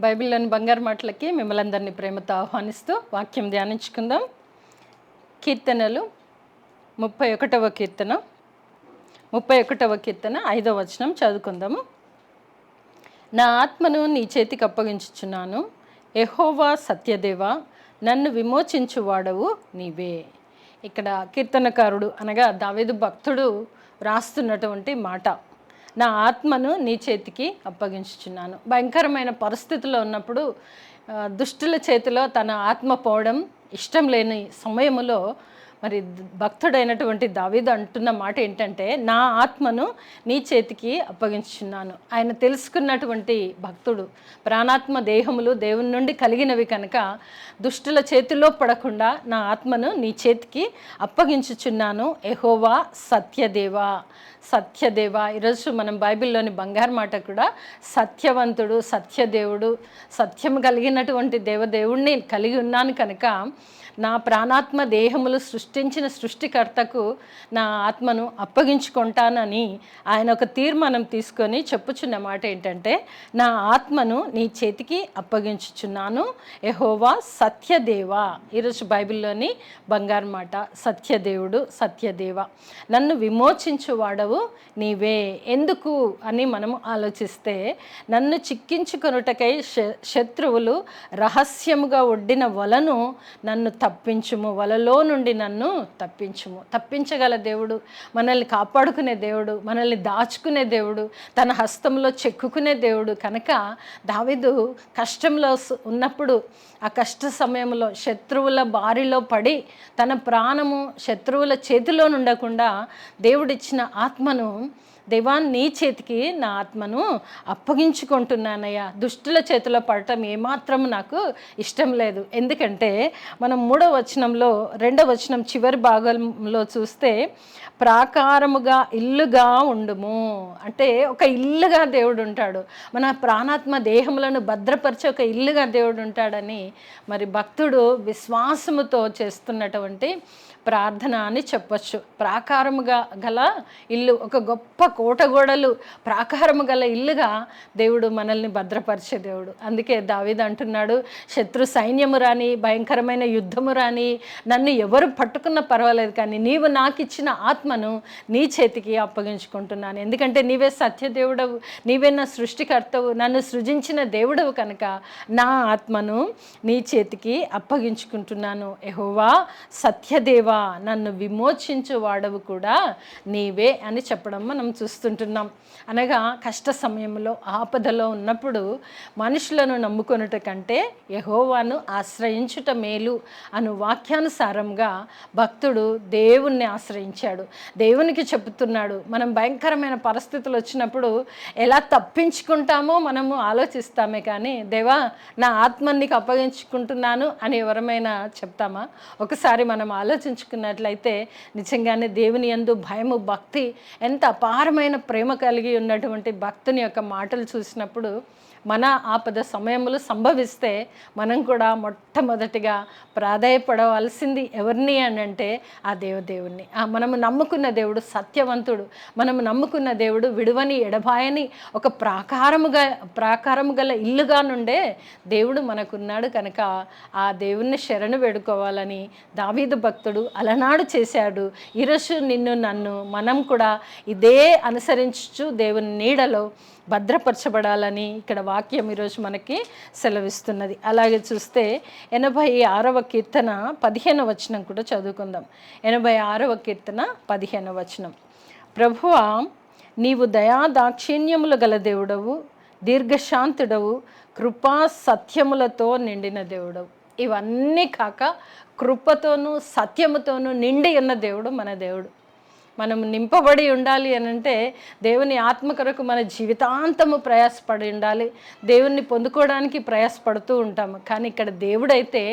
బైబిల్లోని బంగారు మాటలకి మిమ్మల్ని అందరినీ ప్రేమతో ఆహ్వానిస్తూ వాక్యం ధ్యానించుకుందాం. కీర్తనలు ముప్పై ఒకటవ కీర్తన ముప్పై ఒకటవ కీర్తన ఐదవ వచనం చదువుకుందాము. నా ఆత్మను నీ చేతికి అప్పగించుచున్నాను. ఎహోవా సత్యదేవ నన్ను విమోచించువాడవు నీవే. ఇక్కడ కీర్తనకారుడు అనగా దావేదు భక్తుడు రాస్తున్నటువంటి మాట. నా ఆత్మను నీ చేతికి అప్పగించుచున్నాను. భయంకరమైన పరిస్థితిలో ఉన్నప్పుడు దుష్టుల చేతిలో తన ఆత్మ పోవడం ఇష్టం లేని సమయంలో మరి భక్తుడైనటువంటి దావీదు అంటున్న మాట ఏంటంటే నా ఆత్మను నీ చేతికి అప్పగించుచున్నాను. ఆయన తెలుసుకున్నటువంటి భక్తుడు. ప్రాణాత్మ దేహములు దేవుని నుండి కలిగినవి కనుక దుష్టుల చేతిలో పడకుండా నా ఆత్మను నీ చేతికి అప్పగించుచున్నాను. ఎహోవా సత్యదేవా. సత్యదేవ. ఈరోజు మనం బైబిల్లోని బంగారు మాట కూడా సత్యవంతుడు సత్యదేవుడు సత్యం కలిగినటువంటి దేవదేవుణ్ణి కలిగి ఉన్నాను కనుక నా ప్రాణాత్మ దేహములు సృష్టించిన సృష్టికర్తకు నా ఆత్మను అప్పగించుకుంటానని ఆయన ఒక తీర్మానం తీసుకొని చెప్పుచున్న మాట ఏంటంటే నా ఆత్మను నీ చేతికి అప్పగించుచున్నాను. ఎహోవా సత్యదేవ. ఈరోజు బైబిల్లోని బంగారు మాట సత్యదేవుడు సత్యదేవ. నన్ను విమోచించు వాడవు నీవే. ఎందుకు అని మనము ఆలోచిస్తే నన్ను చిక్కించుకొనుటకై శ- శత్రువులు రహస్యముగా ఒడ్డిన వలను నన్ను తప్పించుము వలలో నుండి నన్ను తప్పించుము. తప్పించగల దేవుడు మనల్ని కాపాడుకునే దేవుడు మనల్ని దాచుకునే దేవుడు తన హస్తంలో చెక్కుకునే దేవుడు. కనుక దావిదు కష్టంలో ఉన్నప్పుడు ఆ కష్ట సమయంలో శత్రువుల బారిలో పడి తన ప్రాణము శత్రువుల చేతిలో నుండకుండా దేవుడిచ్చిన ఆత్మను దేవా నీ చేతికి నా ఆత్మను అప్పగించుకుంటున్నానయ్యా. దుష్టుల చేతిలో పడటం ఏమాత్రం నాకు ఇష్టం లేదు. ఎందుకంటే మనం మూడో వచనంలో రెండో వచనం చివరి భాగంలో చూస్తే ప్రాకారముగా ఇల్లుగా ఉండుము. అంటే ఒక ఇల్లుగా దేవుడు ఉంటాడు. మన ప్రాణాత్మ దేహములను భద్రపరిచే ఒక ఇల్లుగా దేవుడు ఉంటాడని మరి భక్తుడు విశ్వాసముతో చేస్తున్నటువంటి ప్రార్థన అని చెప్పొచ్చు. ప్రాకారముగా గల ఇల్లు ఒక గొప్ప కోటగోడలు ప్రాకారము గల ఇల్లుగా దేవుడు మనల్ని భద్రపరిచే దేవుడు. అందుకే దావీదు అంటున్నాడు శత్రు సైన్యము రాని భయంకరమైన యుద్ధము రాని నన్ను ఎవరు పట్టుకున్న పర్వాలేదు కానీ నీవు నాకు ఇచ్చిన ఆత్మను నీ చేతికి అప్పగించుకుంటున్నాను. ఎందుకంటే నీవే సత్యదేవుడవు నీవే నా సృష్టికర్తవు నన్ను సృజించిన దేవుడవు కనుక నా ఆత్మను నీ చేతికి అప్పగించుకుంటున్నాను. ఎహోవా సత్యదేవ నన్ను విమోచించు వాడవు కూడా నీవే అని చెప్పడం మనం చూస్తుంటున్నాం. అనగా కష్ట సమయంలో ఆపదలో ఉన్నప్పుడు మనుషులను నమ్ముకొనుట కంటే యహోవాను ఆశ్రయించుట మేలు అను వాక్యానుసారంగా భక్తుడు దేవుణ్ణి ఆశ్రయించాడు. దేవునికి చెబుతున్నాడు మనం భయంకరమైన పరిస్థితులు వచ్చినప్పుడు ఎలా తప్పించుకుంటామో మనము ఆలోచిస్తామే కానీ దేవా నా ఆత్మ నీకు అప్పగించుకుంటున్నాను అని ఎవరమైనా చెప్తామా? ఒకసారి మనం ఆలోచించుకున్నట్లయితే నిజంగానే దేవుని యందు భయము భక్తి ఎంత అపారమైన ప్రేమ కలిగి ఉన్నటువంటి భక్తుని యొక్క మాటలు చూసినప్పుడు మన ఆపద సమయములు సంభవిస్తే మనం కూడా మొట్టమొదటిగా ప్రాధాయపడవలసింది ఎవరిని అని అంటే ఆ దేవదేవుణ్ణి. ఆ మనము నమ్ముకున్న దేవుడు సత్యవంతుడు మనము నమ్ముకున్న దేవుడు విడువని ఎడబాయని ఒక ప్రాకారముగా ప్రాకారము గల ఇల్లుగా నుండే దేవుడు మనకున్నాడు కనుక ఆ దేవుణ్ణి శరణు వేడుకోవాలని దావీదు భక్తుడు అలనాడు చేశాడు. ఈరోజు నిన్ను నన్ను మనం కూడా ఇదే అనుసరించు దేవుని నీడలో భద్రపరచబడాలని ఇక్కడ వాక్యం ఈరోజు మనకి సెలవిస్తున్నది. అలాగే చూస్తే ఎనభై ఆరవ కీర్తన పదిహేను వచనం కూడా చదువుకుందాం. ఎనభై ఆరవ కీర్తన పదిహేను వచనం. ప్రభువా నీవు దయా దాక్షిణ్యములు గల దేవుడవు దీర్ఘశాంతుడవు కృపా సత్యములతో నిండిన దేవుడవు. ఇవన్నీ కాక కృపతోనూ సత్యముతోనూ నిండి ఉన్న దేవుడు మన దేవుడు. మనం నింపబడి ఉండాలి అని అంటే దేవుని ఆత్మ కొరకు మన జీవితాంతము ప్రయాసపడి ఉండాలి. దేవుణ్ణి పొందుకోవడానికి ప్రయాసపడుతూ ఉంటాము. కానీ ఇక్కడ దేవుడైతే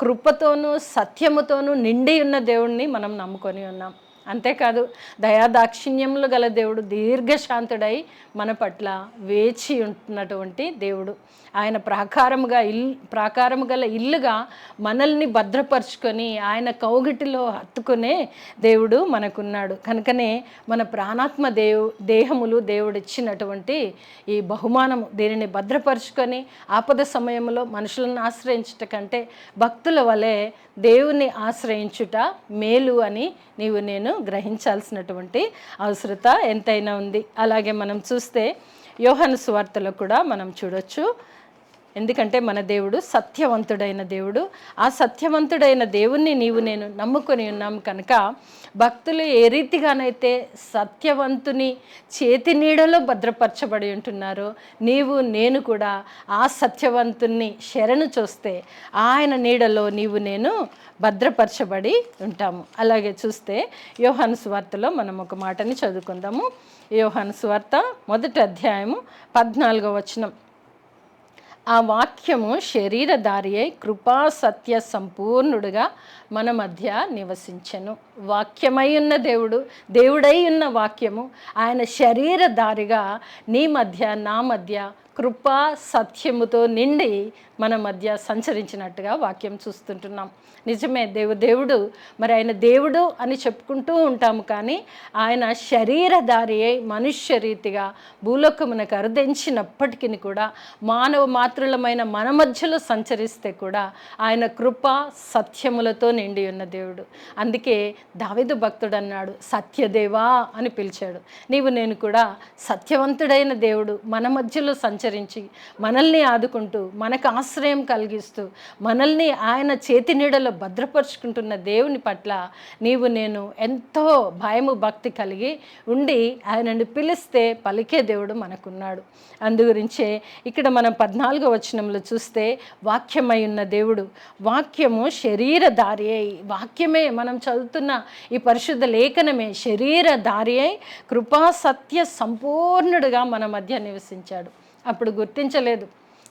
కృపతోనూ సత్యముతోనూ నిండి ఉన్న దేవుణ్ణి మనం నమ్ముకొని ఉన్నాం. అంతేకాదు దయాదాక్షిణ్యములు గల దేవుడు దీర్ఘశాంతుడై మన పట్ల వేచి ఉంటున్నటువంటి దేవుడు. ఆయన ప్రాకారముగా ఇల్ ప్రాకారము గల ఇల్లుగా మనల్ని భద్రపరుచుకొని ఆయన కౌగిటిలో హత్తుకునే దేవుడు మనకున్నాడు. కనుకనే మన ప్రాణాత్మ దేవు దేహములు దేవుడు ఇచ్చినటువంటి ఈ బహుమానము దీనిని భద్రపరుచుకొని ఆపద సమయంలో మనుషులను ఆశ్రయించుట కంటే భక్తుల వలె దేవుని ఆశ్రయించుట మేలు అని నీవు నేను గ్రహించాల్సినటువంటి అవసరత ఎంతైనా ఉంది. అలాగే మనం చూస్తే యోహన సువార్తలో కూడా మనం చూడొచ్చు. ఎందుకంటే మన దేవుడు సత్యవంతుడైన దేవుడు. ఆ సత్యవంతుడైన దేవుణ్ణి నీవు నేను నమ్ముకొని ఉన్నాం కనుక భక్తులు ఏ రీతిగానైతే సత్యవంతుని చేతి నీడలో భద్రపరచబడి ఉంటున్నారో నీవు నేను కూడా ఆ సత్యవంతుణ్ణి శరణు చూస్తే ఆయన నీడలో నీవు నేను భద్రపరచబడి ఉంటాము. అలాగే చూస్తే యోహాను సువార్తలో మనం ఒక మాటని చదువుకుందాము. యోహాను సువార్త మొదటి అధ్యాయము పద్నాలుగో వచనం. ఆ వాక్యము శరీరధారి అయి కృపా సత్య సంపూర్ణుడుగా మన మధ్య నివసించెను. వాక్యమై ఉన్న దేవుడు దేవుడై ఉన్న వాక్యము ఆయన శరీరధారిగా నీ మధ్య నా మధ్య కృపా సత్యముతో నిండి మన మధ్య సంచరించినట్టుగా వాక్యం చూస్తుంటున్నాం. నిజమే దేవు దేవుడు మరి ఆయన దేవుడు అని చెప్పుకుంటూ ఉంటాము కానీ ఆయన శరీరధారి అయి మనుష్య రీతిగా భూలోకమునకు అరుదించినప్పటికీ కూడా మానవ మాతృలమైన మన మధ్యలో సంచరిస్తే కూడా ఆయన కృప సత్యములతో నిండి ఉన్న దేవుడు. అందుకే దావిదు భక్తుడు అన్నాడు సత్యదేవా అని పిలిచాడు. నీవు నేను కూడా సత్యవంతుడైన దేవుడు మన మధ్యలో సంచరించి మనల్ని ఆదుకుంటూ మనకు ఆశ్రయం కలిగిస్తూ మనల్ని ఆయన చేతి నీడలో భద్రపరుచుకుంటున్న దేవుని పట్ల నీవు నేను ఎంతో భయము భక్తి కలిగి ఉండి ఆయనను పిలిస్తే పలికే దేవుడు మనకున్నాడు. అందుగురించే ఇక్కడ మనం పద్నాలుగో వచనంలో చూస్తే వాక్యమై ఉన్న దేవుడు వాక్యము శరీరధారి అయి వాక్యమే మనం చదువుతున్న ఈ పరిశుద్ధ లేఖనమే శరీరధారి అయి కృపా సత్య సంపూర్ణుడుగా మన మధ్య నివసించాడు. అప్పుడు గుర్తించలేదు.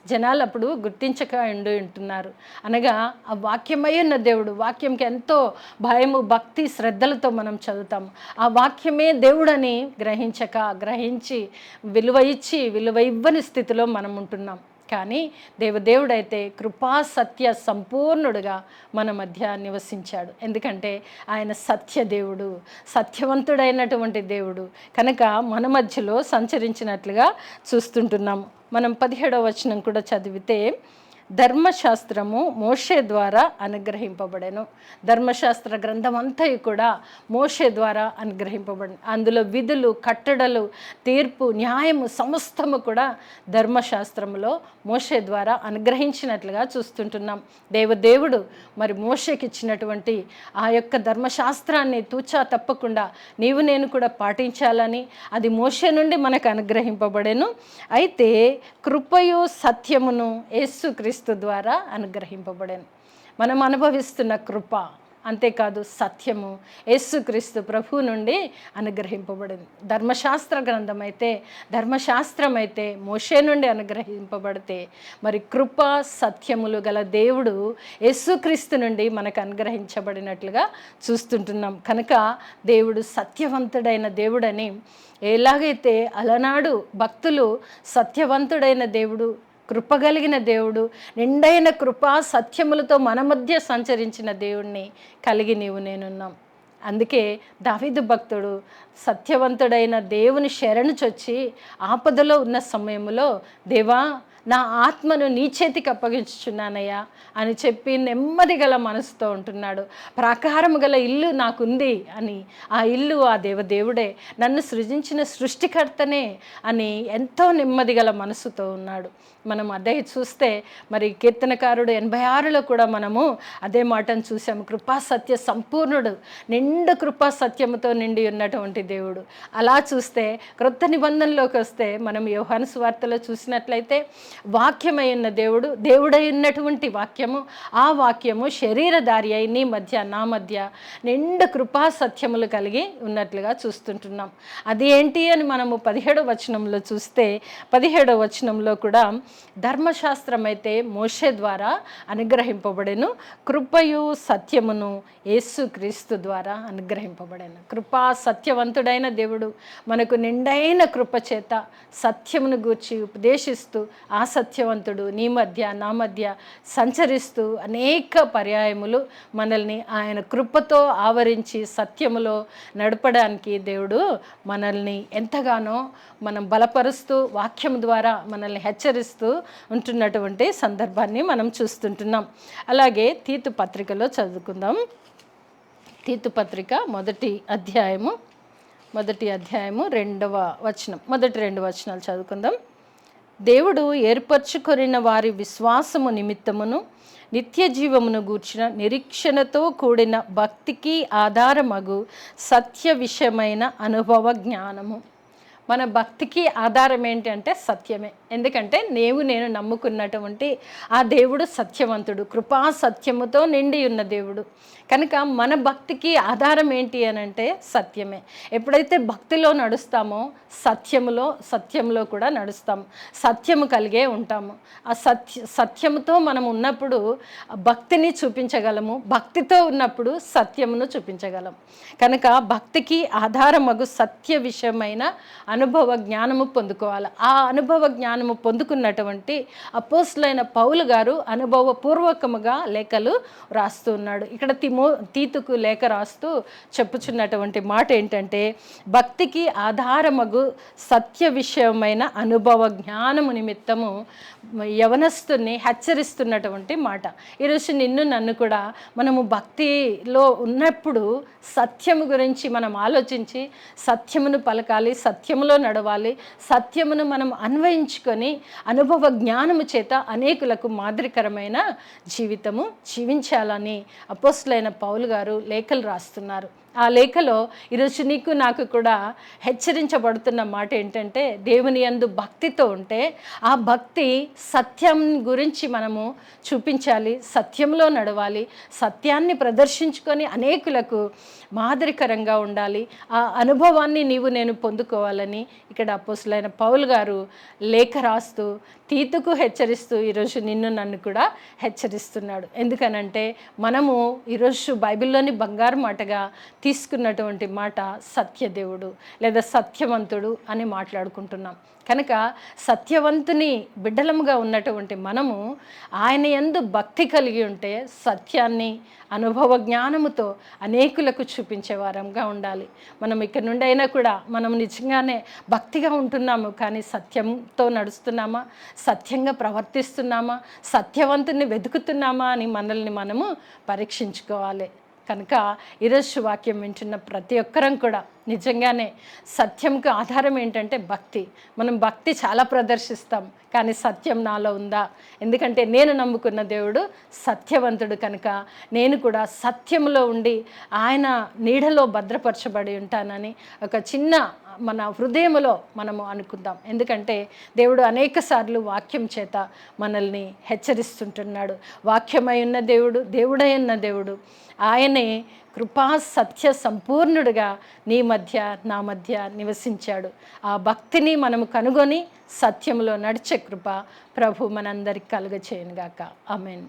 జనాలు అప్పుడు గుర్తించక ఉండి ఉంటున్నారు. అనగా ఆ వాక్యమై ఉన్న దేవుడు వాక్యంకి ఎంతో భయము భక్తి శ్రద్ధలతో మనం చదువుతాం. ఆ వాక్యమే దేవుడని గ్రహించక గ్రహించి విలువ ఇచ్చి విలువ ఇవ్వని స్థితిలో మనం ఉంటున్నాం. కానీ దేవదేవుడైతే కృపా సత్య సంపూర్ణుడుగా మన మధ్య నివసించాడు. ఎందుకంటే ఆయన సత్య దేవుడు సత్యవంతుడైనటువంటి దేవుడు. కనుక మన మధ్యలో సంచరించినట్లుగా చూస్తుంటున్నాము మనం పదిహేడవ వచనం కూడా చదివితే ధర్మశాస్త్రము మోషే ద్వారా అనుగ్రహింపబడెను. ధర్మశాస్త్ర గ్రంథం అంతా కూడా మోషే ద్వారా అనుగ్రహింపబడి అందులో విధులు కట్టడలు తీర్పు న్యాయము సమస్తము కూడా ధర్మశాస్త్రములో మోషే ద్వారా అనుగ్రహించినట్లుగా చూస్తుంటున్నాం. దేవదేవుడు మరి మోషేకి ఇచ్చినటువంటి ఆ యొక్క ధర్మశాస్త్రాన్ని తూచా తప్పకుండా నీవు నేను కూడా పాటించాలని అది మోషే నుండి మనకు అనుగ్రహింపబడెను. అయితే కృపయు సత్యమును యేసుక్రీస్తు ద్వారా అనుగ్రహింపబడెను. మనం అనుభవిస్తున్న కృప అంతేకాదు సత్యము యేసుక్రీస్తు ప్రభు నుండి అనుగ్రహింపబడింది. ధర్మశాస్త్ర గ్రంథం అయితే ధర్మశాస్త్రం అయితే మోషే నుండి అనుగ్రహింపబడితే మరి కృప సత్యములు గల దేవుడు యేసుక్రీస్తు నుండి మనకు అనుగ్రహించబడినట్లుగా చూస్తుంటున్నాం. కనుక దేవుడు సత్యవంతుడైన దేవుడని ఎలాగైతే అలనాడు భక్తులు సత్యవంతుడైన దేవుడు కృపగలిగిన దేవుడు నిండైన కృపా సత్యములతో మన మధ్య సంచరించిన దేవుణ్ణి కలిగి నీవు నేనున్నాం. అందుకే దావిదు భక్తుడు సత్యవంతుడైన దేవుని శరణు చొచ్చి ఆపదలో ఉన్న సమయంలో దేవా నా ఆత్మను నీ చేతికి అప్పగించుచున్నానయ్యా అని చెప్పి నెమ్మది గల మనసుతో ఉంటున్నాడు. ప్రాకారము గల ఇల్లు నాకుంది అని ఆ ఇల్లు ఆ దేవదేవుడే నన్ను సృజించిన సృష్టికర్తనే అని ఎంతో నెమ్మది గల మనసుతో ఉన్నాడు. మనం అదే చూస్తే మరి కీర్తనకారుడు ఎనభై ఆరులో కూడా మనము అదే మాటను చూసాము కృపా సత్య సంపూర్ణుడు నిండు కృపా సత్యముతో నిండి ఉన్నటువంటి దేవుడు. అలా చూస్తే క్రొత్త నిబంధనలోకి వస్తే మనం యోహాను సువార్తలో చూసినట్లయితే వాక్యమైన దేవుడు దేవుడైనటువంటి వాక్యము ఆ వాక్యము శరీరధారి అయి నీ మధ్య నా మధ్య నిండు కృపా సత్యములు కలిగి ఉన్నట్లుగా చూస్తుంటున్నాం. అది ఏంటి అని మనము పదిహేడవ వచనంలో చూస్తే పదిహేడవ వచనంలో కూడా ధర్మశాస్త్రం అయితే మోషే ద్వారా అనుగ్రహింపబడెను కృపయు సత్యమును యేసుక్రీస్తు ద్వారా అనుగ్రహింపబడెను. కృపా సత్యవంతుడైన దేవుడు మనకు నిండైన కృప చేత సత్యమును గూర్చి ఉపదేశిస్తూ ఆ సత్యవంతుడు నీ మధ్య నా మధ్య సంచరిస్తూ అనేక పర్యాయములు మనల్ని ఆయన కృపతో ఆవరించి సత్యములో నడపడానికి దేవుడు మనల్ని ఎంతగానో మనం బలపరుస్తూ వాక్యం ద్వారా మనల్ని హెచ్చరిస్తూ ఉంటున్నటువంటి సందర్భాన్ని మనం చూస్తుంటున్నాం. అలాగే తీతు పత్రికలో చదువుకుందాం. తీతు పత్రిక మొదటి అధ్యాయము మొదటి అధ్యాయము రెండవ వచనం మొదటి రెండు వచనాలు చదువుకుందాం. దేవుడు ఏర్పరచుకొనిన వారి విశ్వాసము నిమిత్తమును నిత్య జీవమును గూర్చిన నిరీక్షణతో కూడిన భక్తికి ఆధారమగు సత్య విషయమైన అనుభవ జ్ఞానము. మన భక్తికి ఆధారం ఏంటి అంటే సత్యమే. ఎందుకంటే నేను నేను నమ్ముకున్నటువంటి ఆ దేవుడు సత్యవంతుడు. కృపా సత్యముతో నిండి ఉన్న దేవుడు. కనుక మన భక్తికి ఆధారం ఏంటి అని అంటే సత్యమే. ఎప్పుడైతే భక్తిలో నడుస్తామో సత్యములో సత్యంలో కూడా నడుస్తాము సత్యము కలిగే ఉంటాము. ఆ సత్య సత్యముతో మనం ఉన్నప్పుడు భక్తిని చూపించగలము. భక్తితో ఉన్నప్పుడు సత్యమును చూపించగలం. కనుక భక్తికి ఆధారమగు సత్య విషయమైన అనుభవ జ్ఞానము పొందుకోవాలి. ఆ అనుభవ జ్ఞానం జ్ఞానము పొందుకున్నటువంటి అపోస్లైన పౌలు గారు అనుభవపూర్వకముగా లేఖలు రాస్తూ ఉన్నాడు. ఇక్కడ తిమో తీతుకు లేఖ రాస్తూ చెప్పుచున్నటువంటి మాట ఏంటంటే భక్తికి ఆధారమగు సత్య విషయమైన అనుభవ జ్ఞానము నిమిత్తము యవనస్తుని హెచ్చరిస్తున్నటువంటి మాట. ఈరోజు నిన్ను నన్ను కూడా మనము భక్తిలో ఉన్నప్పుడు సత్యము గురించి మనం ఆలోచించి సత్యమును పలకాలి సత్యములో నడవాలి సత్యమును మనం అన్వయించుకొని అనుభవ జ్ఞానము చేత అనేకులకు మాదిరికరమైన జీవితము జీవించాలని అపోస్లైన పౌలు గారు లేఖలు రాస్తున్నారు. ఆ లేఖలో ఈరోజు నీకు నాకు కూడా హెచ్చరించబడుతున్న మాట ఏంటంటే దేవుని యందు భక్తితో ఉంటే ఆ భక్తి సత్యం గురించి మనము చూపించాలి సత్యంలో నడవాలి సత్యాన్ని ప్రదర్శించుకొని అనేకులకు మాదిరికరంగా ఉండాలి. ఆ అనుభవాన్ని నీవు నేను పొందుకోవాలని ఇక్కడ అపోసులైన పౌల్ గారు లేఖ రాస్తూ తీతుకు హెచ్చరిస్తూ ఈరోజు నిన్ను నన్ను కూడా హెచ్చరిస్తున్నాడు. ఎందుకనంటే మనము ఈరోజు బైబిల్లోని బంగారు మాటగా తీసుకున్నటువంటి మాట సత్యదేవుడు లేదా సత్యవంతుడు అని మాట్లాడుకుంటున్నాం. కనుక సత్యవంతుని బిడ్డలముగా ఉన్నటువంటి మనము ఆయన ఎందు భక్తి కలిగి ఉంటే సత్యాన్ని అనుభవ జ్ఞానముతో అనేకులకు చూపించే వారంగా ఉండాలి. మనం ఇక్కడ నుండి అయినా కూడా మనం నిజంగానే భక్తిగా ఉంటున్నాము కానీ సత్యంతో నడుస్తున్నామా? సత్యంగా ప్రవర్తిస్తున్నామా? సత్యవంతుని వెతుకుతున్నామా అని మనల్ని మనము పరీక్షించుకోవాలి. కనుక ఈరోజు వాక్యం వింటున్న ప్రతి ఒక్కరం కూడా నిజంగానే సత్యంకు ఆధారం ఏంటంటే భక్తి. మనం భక్తి చాలా ప్రదర్శిస్తాం కానీ సత్యం నాలో ఉందా? ఎందుకంటే నేను నమ్ముకున్న దేవుడు సత్యవంతుడు కనుక నేను కూడా సత్యంలో ఉండి ఆయన నీడలో భద్రపరచబడి ఉంటానని ఒక చిన్న మన హృదయములో మనము అనుకుందాం. ఎందుకంటే దేవుడు అనేక సార్లు వాక్యం చేత మనల్ని హెచ్చరిస్తుంటున్నాడు. వాక్యమై ఉన్న దేవుడు దేవుడై ఉన్న దేవుడు ఆయనే కృపా సత్య సంపూర్ణుడుగా నీ మధ్య నా మధ్య నివసించాడు. ఆ భక్తిని మనము కనుగొని సత్యంలో నడిచే కృప ప్రభు మనందరికి కలుగ చేయనుగాక ఆమెన్.